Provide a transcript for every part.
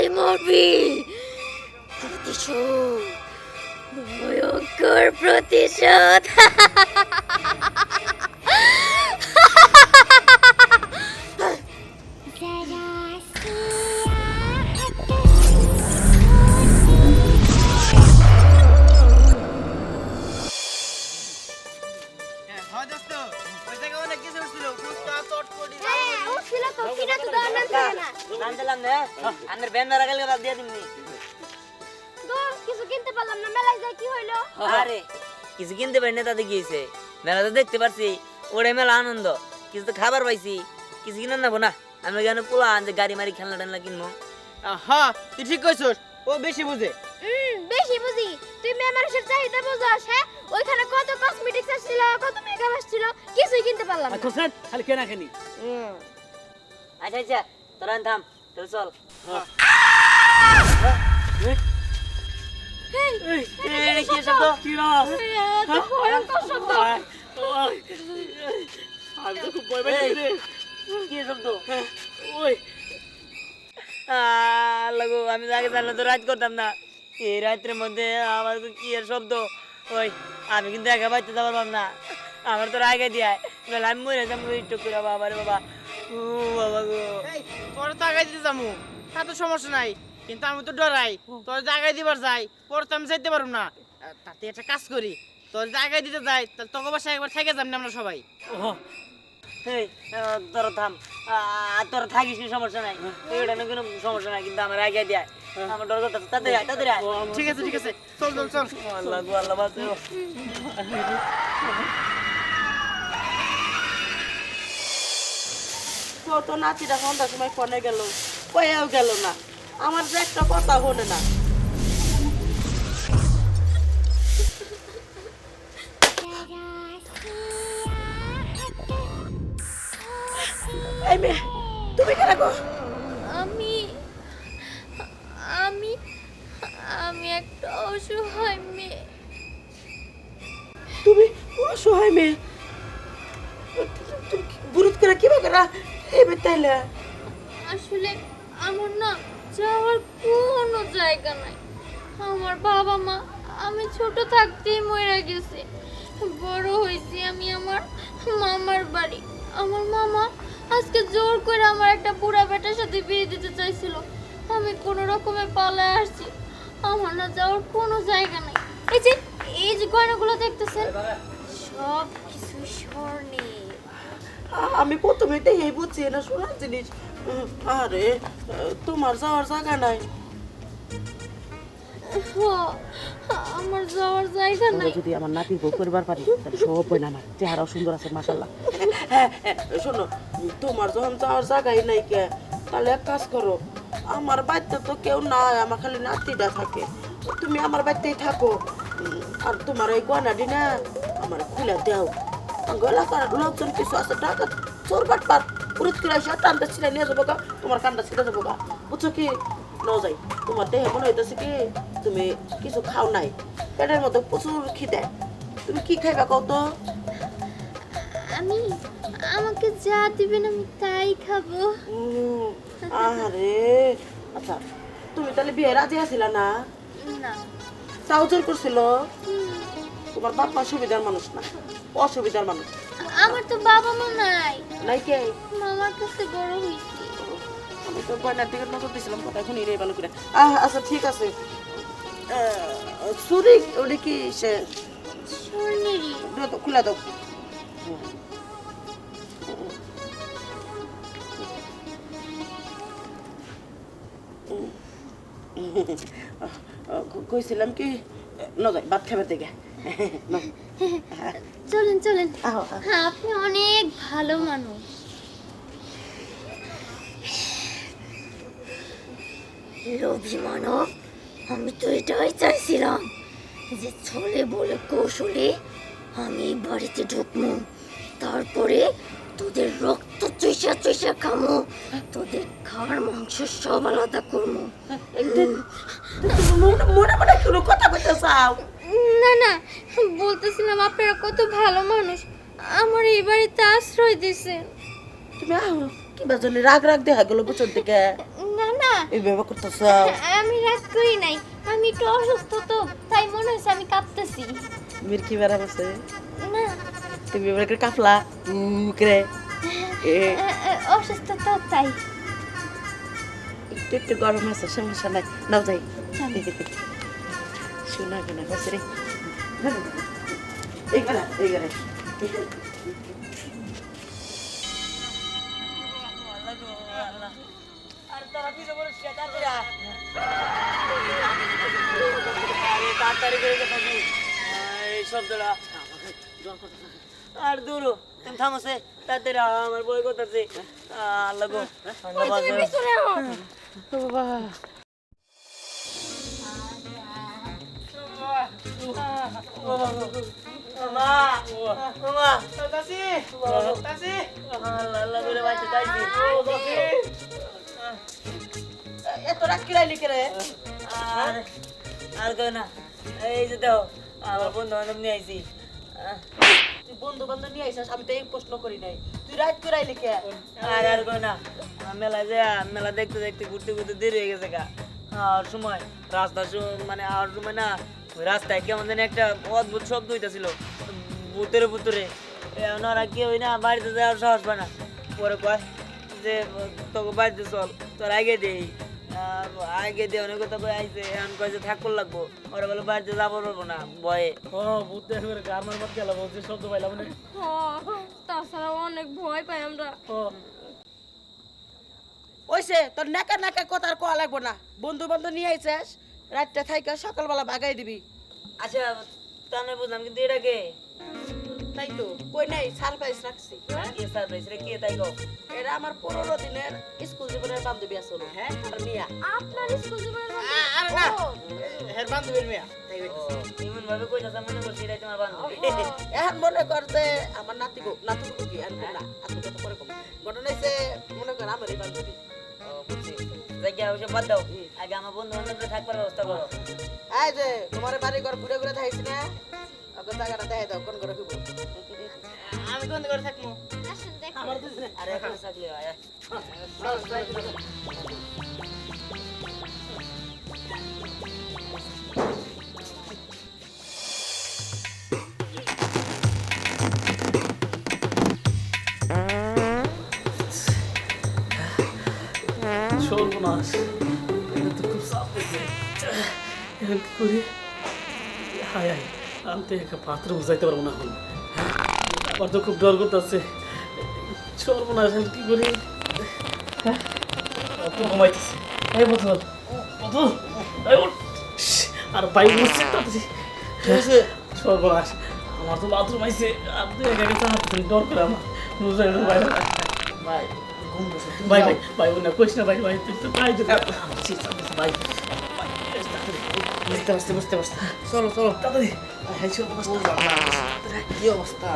সবাই মরবি প্রতিশোধ ভয়ঙ্কর প্রতিশোধ। আমার ব্যান মারা গেলে দিয়ে দিমনি। কিছু কিনতে পারলাম না মেলায় যাই কি হইল? আরে কিছু কিনতে পারি না তাতে গিয়েছে মেলা তো দেখতে পারছি ওরে মেলা আনন্দ। কিছু তো খাবার পাইছি কিছু কিনে নেব না। আমি কেন পোলা যে গাড়ি মারি খেলনা টেলনা কিনবো? হ্যাঁ তুই ঠিক কইছস ও বেশি বুঝে। হুম বেশি বুঝি। তুই মেয়ে মানুষের চাহিদা বোঝাস হ্যাঁ? ওইখানে কত কসমেটিক্স আসছিল কত মেকআপ আসছিল কিছুই কিনতে পারলাম না। খোসেন খালি কেনা খানি আচ্ছা আচ্ছা তোরা থাম তোর চল। আমি আগে জানলে তো রাত করতাম না এই রাত্রের মধ্যে আমার কি এর শব্দ ওই আমি কিন্তু একা যাবার পারলাম না আমার তো রাগে দিয়ে নাহলে আমি মরে যাব করে বাবা রে বাবা ও বাবা গো তোর তো আগাই দিতে যামু। তা তো সমস্যা নাই কিন্তু আমি তো ডরাই। তোর জায়গায় দিবার যাই পরে তো আমি যাইতে পারব না। তাতে একটা কাজ করি তোর জায়গায় দিতে যাই তাহলে তোকে বাসায় একবার থেকে যাব আমরা সবাই। ও এই আহ, থাম আহ, থাকিস সমস্যা নাই? এইটা কোনো সমস্যা নাই কিন্তু আমার আগে দিয়ে। আমার ডর করতে তাড়াতাড়ি আয়, তাড়াতাড়ি আয়। ঠিক আছে ঠিক আছে চল চল চল। আল্লাহ গো আল্লাহ বাঁচাও। কত নাতিটা সন্ধ্যার সময় ফোনে গেল। কয়েও গেল না। আমার যে একটা কথা হলে না। এই মেয়ে তুমি কেন গো? আমি আমি আমি একটা অসহায় মেয়ে। তুমি অসহায় মেয়ে। তুমি বুরুত করে কি বাগরা এবার তাইলে। আসলে আমার না যাওয়ার কোনো জায়গা নাই। আমার বাবা মা, আমি ছোট থাকতেই মরে গেছে। বড় হয়েছি আমি আমার মামার বাড়ি। আমার মামা আজকে জোর করে আমার একটা বুড়া বেটার সাথে বিয়ে দিতে চাইছিল। আমি কোনো রকমে পালায় আসছি। আমার না যাওয়ার কোনো জায়গা নাই। এই যে এই যে গয়নাগুলো দেখতেছেন সব কিছু স্বর্ণের। আমি প্রথমে দেখেই বুঝছি না শোনার জিনিস। আরে তোমার যাওয়ার জায়গা নাই। আমার যাওয়ার জায়গা নাই। যদি আমার নাতির বউ করবার পারি তাহলে সব বই না আমার। চেহারাও সুন্দর আছে মাসাল্লাহ হ্যাঁ হ্যাঁ, শোনো তোমার যখন যাওয়ার জায়গাই নাই কে তাহলে এক কাজ করো আমার বাড়িতে তো কেউ নাই আমার খালি নাতিটা থাকে। তুমি আমার বাড়িতেই থাকো। আর তোমার ওই গয়নাটি না আমার খুলে দাও। এলাকার লোকজন কিছু আছে টাকা চোর পুরুত করে এসে টানটা ছিঁড়ে নিয়ে যাব গা। তোমার কানটা ছিঁড়ে যাব গা। বুঝছ কি? ন যাই। তোমার দেহে মনে হইতেছে কি তুমি কিছু খাও নাই। পেটের মধ্যে প্রচুর খিদে। তুমি কি খাইবা কত আমি আমাকে যা দিবেন আমি তাই খাব। আরে আচ্ছা তুমি তাহলে বিয়ে রাজি আছিলা না? না। তাও জোর করছিল? তোমার বাপ্পা সুবিধার মানুষ না। অসুবিধার মানুষ। আমার তো বাবা মা নাই। নাই কে মামার কাছে বড় হয়েছি। আমি তো গয়নার দিকে নজর দিছিলাম কথা এখন এটাই ভালো করে। আচ্ছা ঠিক আছে। চুরি ওটা কি সে? তো, খুলে দাও। কইছিলাম কি? নজাই ভাত খাবে থেকে চলেন চলেন। হ্যাঁ আপনি অনেক ভালো মানুষ। লোভী মানব আমি তো এটাই চাইছিলাম যে ছলে বলে কৌশলে আমি বাড়িতে ঢুকবো। তারপরে তোদের রক্ত চুষা চুষা খামো তোদের খাওয়ার মাংস সব আলাদা করব। মনে মনে মনে কোনো কথা কইতে চাও? না না বলতেছিলাম আপনারা কত ভালো মানুষ। আমার এই বাড়িতে আশ্রয় দিছেন তুমি আহ কি বাজলি রাগ রাগ দেখা গেল বুঝুন থেকে? না না। এই ব্যবহার করতেছ? আমি রাগ করি নাই। আমি একটু অসুস্থ তো তাই মনে হয়েছে আমি কাঁপতেছি। মির্কি বেড়া বসে না। তুমি এবার করে কাফলা উকরে এ আ, আ, অসুস্থ তো তাই। একটু একটু গরম আছে সমস্যা নাই। নাও যাই। শোনা কেনা বসে রে এইখানে এইখানে তাড়াতাড়ি। আরে তাড়াতাড়ি করে যে এই শব্দটা আর দূর হ। তুমি থামছে তাড়াতাড়ি আমার বই করতেছে আল্লাহ। বাবা আমার বন্ধু বান্ধব নিয়ে তুই বন্ধু বান্ধব নিয়ে আইসাস আমি তো এই প্রশ্ন করি নাই তুই রাগ কিরাইলি কে আর আর না মেলা যে মেলা দেখতে দেখতে ঘুরতে ঘুরতে দেরি হয়ে গেছে গা আর সময়, রাস্তা মানে আর সময় না রাস্তায় কেমন জানি একটা অদ্ভুত শব্দ হইতাছিল ভূতের ভূতরে। হই না বাড়িতে যাওয়ার সাহস পায় না। পরে কয় যে তোকে বাড়িতে চল তোর আগে দেই। আগে দিয়ে অনেক কথা আইছে এখন কয় যে থাকুর লাগবো। ওরা বলে বাড়িতে যাব পারব না ভয়ে। ও গেল বলছে শব্দ পাইলাম না। তাছাড়া অনেক ভয় পাই আমরা। ওইসে তোর নাকা নাকা কথা আর কোয়া লাগবো না। বন্ধু বান্ধব নিয়ে আইসাস রাতটা থাইকা সকালবেলা বাগাই দিবি। আচ্ছা তা নয় বুঝলাম কিন্তু এটা কে? তাই তো কই নাই সারপ্রাইজ রাখছি। কে সারপ্রাইজ রে কে তাই গো এরা আমার পনেরো দিনের স্কুল জীবনের বান্ধবী আসলো। হ্যাঁ আর মিয়া? আপনার স্কুল জীবনের আরে না হের বান্ধবীর মেয়া। তাই এমন ভাবে কইতাছ মনে করছি এটাই তোমার বান্ধবী। এখন মনে কর যে আমার নাতি গো নাতি গো কি? আর না আজকে কথা পরে কম। ঘটনা হইছে মনে কর আমারই বান্ধবী। ও বুঝছি। জায়গা ওসব বাদ দাও। আগে আমার বন্ধু বান্ধবরা থাকবার ব্যবস্থা করো। এই যে তোমার বাড়ি ঘর ঘুরে ঘুরে থাইছি না? ওকে জায়গাটা দেখাই দাও কোন করে হইব আমি কোন করে থাকব? আসেন দেখ আরে এখন থাকলে হয় সর্বনাশ এটা তো খুব চাপ দিছে এখন কি করি? হায় হায় আমি তো একা পাত্র বুঝাইতে পারব না এখন। আমার তো খুব ডর করতেছে। সর্বনাশ এখন কি করি? হ্যাঁ? অপু ঘুমাইতেছে। এই বোতল বোতল। আর বাইক বসছে তাড়াতাড়ি সর্বনাশ আমার তো বাথরুম আইছে। আমি তো একা একা হাত ডর করে আমার। বাইরে। ভাই ঘুম বসে ভাই ভাই ভাই না কইস না ভাই ভাই তুই তো তাই তো ভাই বুঝতে পারছি বুঝতে পারছি চলো চলো তাড়াতাড়ি হাই চল অবস্থা কি অবস্থা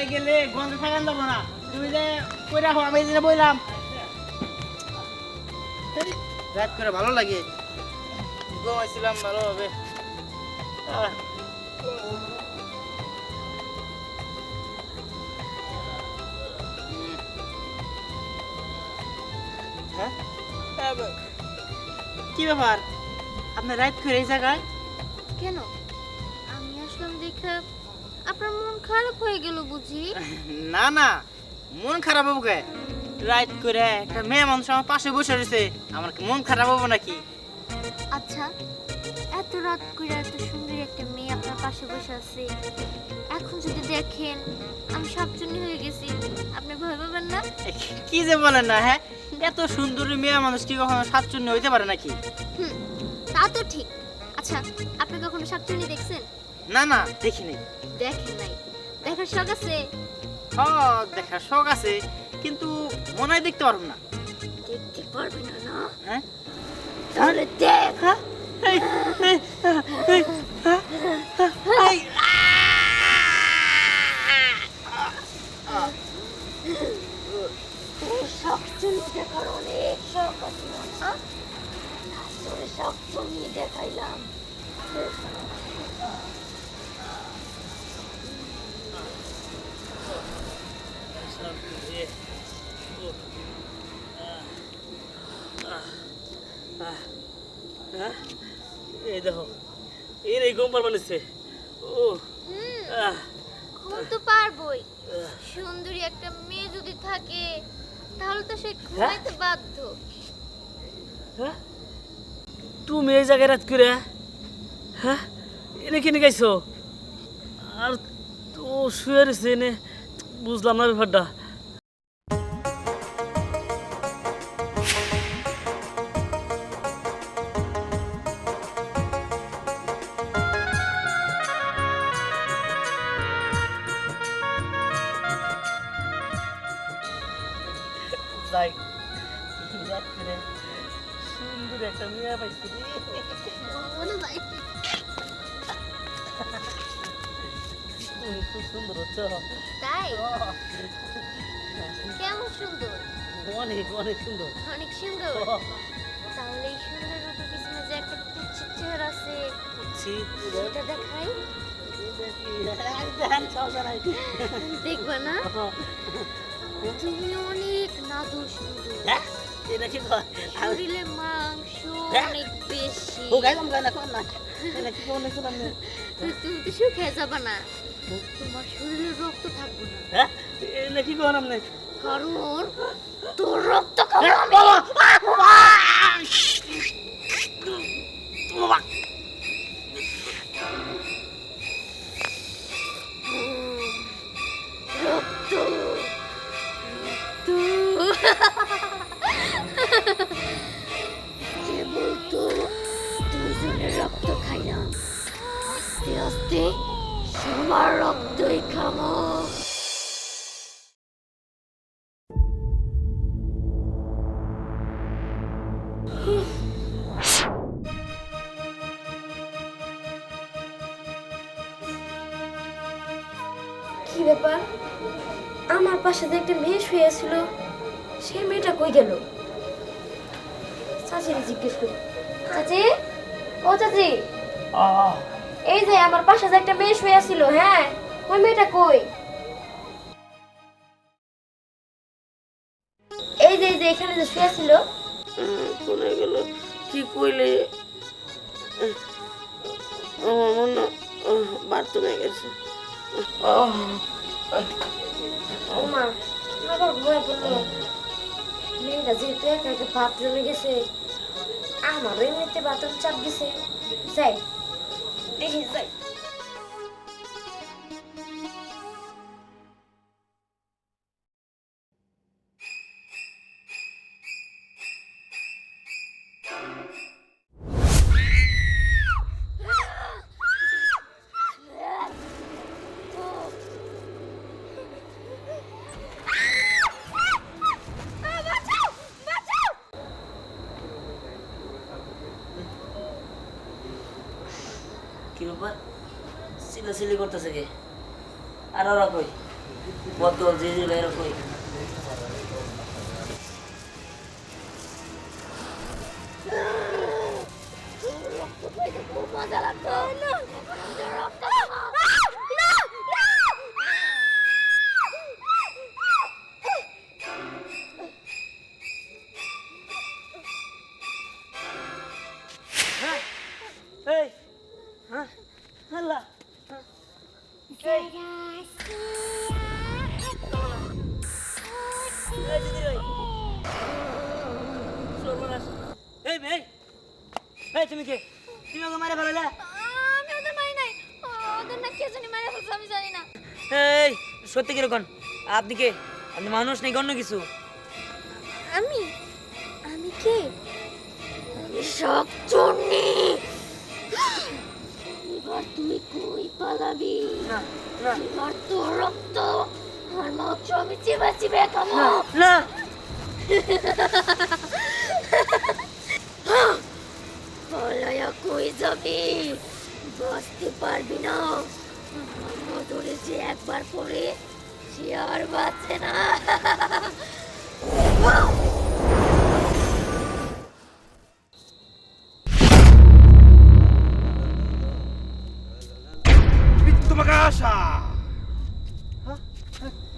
রাস্তায় গেলে গন্ধ থাকান দেবো না। তুমি যে কই রাখো আমি যেটা বললাম রাত করে ভালো লাগে। ঘুমাইছিলাম ভালোভাবে। হ্যাঁ? কি ব্যাপার? আপনার রাত করে এই জায়গায়? কেন? আমি আসলাম দেখা আপনার মন খারাপ হয়ে গেল বুঝি? না না মন খারাপ হব কে? রাইট করে একটা মেয়ে মানুষ আমার পাশে বসে রয়েছে আমার কি মন খারাপ হব নাকি? আচ্ছা এত রাত করে এত সুন্দর একটা মেয়ে আপনার পাশে বসে আছে। এখন যদি দেখেন আমি সাতজনী হয়ে গেছি। আপনি ভয় পাবেন না। কি যে বলেন না হ্যাঁ? এত সুন্দর মেয়ে মানুষ কি কখনো সাতচুন্নি হইতে পারে নাকি? হুম তা তো ঠিক। আচ্ছা আপনি কখনো সাতজনী দেখছেন? না না দেখিনি দেখেন নাই। দেখার শখ আছে? হ দেখার শখ আছে কিন্তু মনে হয় দেখতে পারব না। দেখতে পারবে না না? হ্যাঁ? তাহলে দেখ হ্যাঁ? হ্যাঁ, দেখার অনেক শখ আছে না? তোর সাতজনী দেখাইলাম হ্যাঁ এই দেখো এই রে ঘুম ও হুম আহ, তো পারবই। সুন্দরী একটা মেয়ে যদি থাকে তাহলে তো সে ঘুমাইতে বাধ্য। হ্যাঁ? তুমি এই জায়গায় রাত করে হ্যাঁ? এনে কিনে গাইছো আর তো শুয়ে রয়েছে এনে বুঝলাম না ব্যাপারটা। একটা মেয়ে পাইছি রে। বলে যাই তুমি খুব সুন্দর হচ্ছ তাই কেমন সুন্দর অনেক অনেক সুন্দর অনেক সুন্দর তাহলে এই সুন্দর রূপের পিছনে যে একটা কুচ্ছিত চেহারা আছে ছি, সেটা দেখাই দেখবা না তুমি অনেক নাদু সুন্দর হ্যাঁ? এটা কি শরীরে মাংস হ্যাঁ? অনেক বেশি। ও গাইলাম গান না কর না এটা কি কোন না তুমি তো শুকিয়ে যাবা না। তোমার শরীরে রক্ত থাকবে না। হ্যাঁ? এটা কি কোন নাই কারণ তোর রক্ত খাব আমি। কি ব্যাপার? আমার পাশে যে একটা মেয়ে শুয়েছিল সেই মেয়েটা কই গেল? চাচিরে জিজ্ঞেস করি। চাচি? ও চাচি? এই যে আমার পাশে যে একটা মেয়ে শুয়েছিল হ্যাঁ? ওই মেয়েটা কই? এই যে এই যে এখানে যে শুয়েছিল কোনে গেল? কি কইলে? আমার মনে বাথরুমে গেছে। মেয়েটা যেহেতু একা একা বাথরুমে গেছে আমারও এমনিতে বাথরুম চাপ দিছে যাই দেখি যাই আপনি কে আপনি মানুষ নেই অন্য কিছু? আমি? আমি কে? আমি শাকচুন্নি এবার তুই কই পালাবি? না না। এবার তোর রক্ত আর মাংস আমি চিবা চিবে খাব। না পালায়া কই যাবি? বাঁচতে পারবি না। মধুরে যে একবার পরে। আর বাঁচে না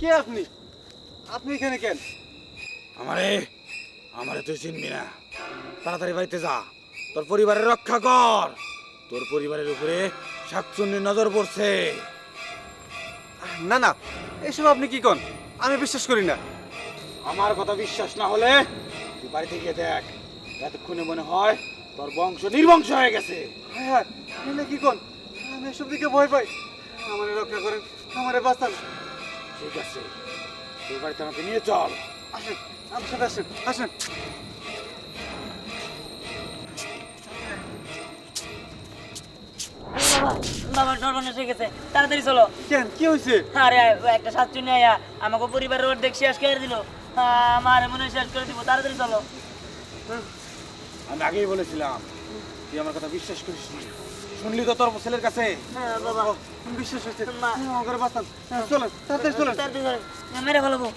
কে আপনি? আপনি এখানে কেন? আমারে আমারে তুই চিনবি না। তাড়াতাড়ি বাড়িতে যা। তোর পরিবারের রক্ষা কর। তোর পরিবারের উপরে শাকচুন্নির নজর পড়ছে। না না এসব আপনি কি কন? আমি বিশ্বাস করি না। আমার কথা বিশ্বাস না হলে তুই বাড়িতে গিয়ে দেখ এতক্ষণে মনে হয় তোর বংশ নির্বংশ হয়ে গেছে। হ্যাঁ হ্যাঁ না কি কন? আমি এসব দিকে ভয় পাই। আমারে রক্ষা করেন আমারে বাঁচান। ঠিক আছে তুই বাড়িতে আমাকে নিয়ে চল। আসেন আমার সাথে আসেন আসেন। বাবা সর্বনাশ হয়ে গেছে তাড়াতাড়ি চলো কেন? কি হয়েছে আরে একটা সাতচুনি আয়া আমাকে পরিবারের অর্ধেক শেষ করে দিল। আমার মনে শেষ করে দিব তাড়াতাড়ি চলো। আমি আগেই বলেছিলাম তুই আমার কথা বিশ্বাস করিস শুনলি তো তোর ছেলের কাছে? হ্যাঁ বাবা। বিশ্বাস হয়েছে। হ্যাঁ, আমাকে বাঁচান চলেন তাড়াতাড়ি চলেন মেরে ফেলাবো।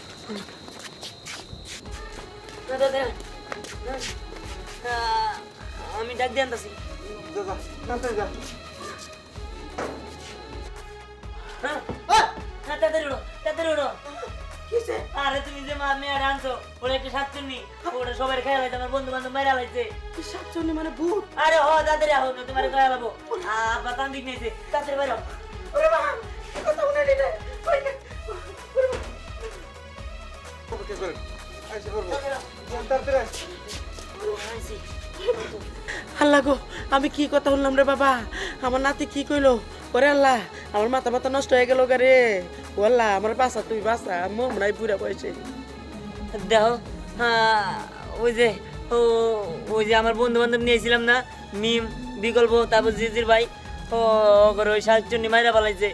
আমি ডাক দিয়ে আনতাছি। তাড়াতাড়ি যা। তাড়াতাড়ি উঠো তাড়াতাড়ি আরে তুমি যে মা মেয়ে আনছো ওরা একটা সাতচুন্নি ওরা সবাই খেয়াল হয়েছে আমার বন্ধু বান্ধব মেরা লাগছে সাতজনে মানে ভূত আরে হ তাড়াতাড়ি আহো না তোমার খেয়াল হব আব্বা তান দিক নিয়েছে তাড়াতাড়ি বাইরো অপেক্ষা করেন আইসা করব তাড়াতাড়ি আইসা। আল্লাহ গো আমি কি কথা শুনলাম রে বাবা আমার নাতি কি কইলো ওরে আল্লাহ আমার মাথা মাথা নষ্ট হয়ে গেল গা রে। আল্লাহ আমার বাসা তুই বাসা মন নাই বুড়া বয়সে। দেখো হ্যাঁ, ওই যে ও ওই যে আমার বন্ধু বান্ধব নিয়েছিলাম না মিম বিকল্প তারপর জিজির ভাই ও করে ওই সাতচন্নি মাইরা পালাইছে।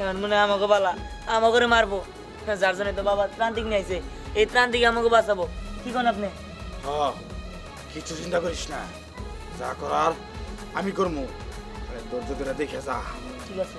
এখন মনে হয় আমাকে পালা আমাকে মারবো। হ্যাঁ, যার জন্য তো বাবা ত্রান্তিক নিয়েছে এই ত্রান্তিক আমাকে বাঁচাবো। কি কোন আপনি? হ কিছু চিন্তা করিস না যা করার আমি করব তোর যদি দেখে যা। ঠিক আছে।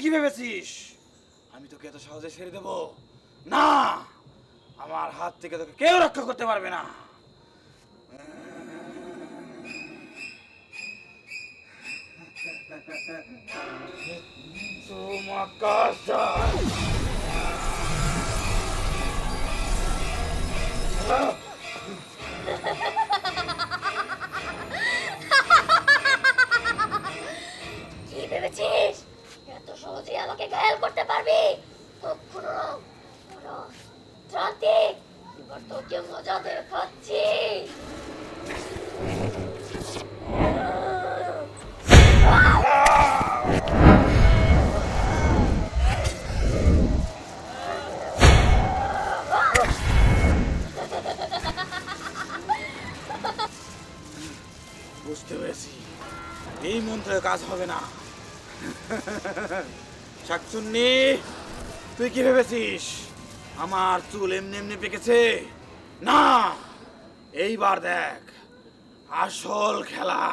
কি ভেবেছিস? আমি তোকে এত সহজে ছেড়ে দেব? না! আমার হাত থেকে তোকে কেউ রক্ষা করতে পারবে না। তোমাকাশা আমাকে ঘায়াল করতে পারবি? বুঝতে পেরেছি। এই মন্ত্রের কাজ হবে না। শাকচুন্নি তুই কি ভেবেছিস? আমার চুল এমনি এমনি পেকেছে? না! এইবার দেখ আসল খেলা।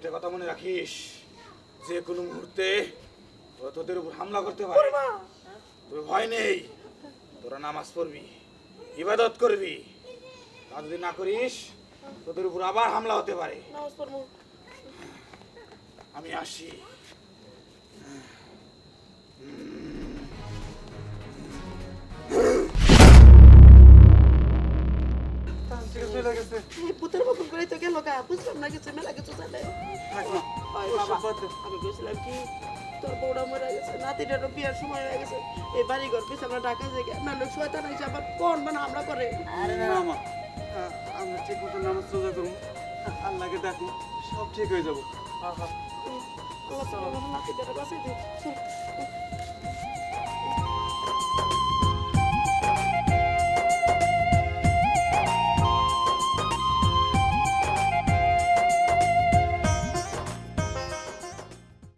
একটা কথা মনে রাখিস যে কোনো মুহূর্তে ওরা তোদের উপর হামলা করতে পারে। তোর ভয় নেই তোরা নামাজ পড়বি ইবাদত করবি। তা যদি না করিস তোদের উপর আবার হামলা হতে পারে। আমি আসি। পুতের মতন করে তো গেল গা বুঝলাম না কিছু মেলা কিছু জানে। আমি বলছিলাম কি তোর বউটা মরে গেছে নাতিটারও বিয়ার সময় হয়ে গেছে এই বাড়ি ঘর পিছনে আমরা ঢাকা জায়গা না লোক শয়তান হয়েছে আবার কোন মানে আমরা করে? না মা আ- আমরা ঠিক মতো নামাজ রোজা করব। আল্লাহকে ডাকবো সব ঠিক হয়ে যাব। আল্লাহ তোমার নাতিটারে বাঁচাই দিও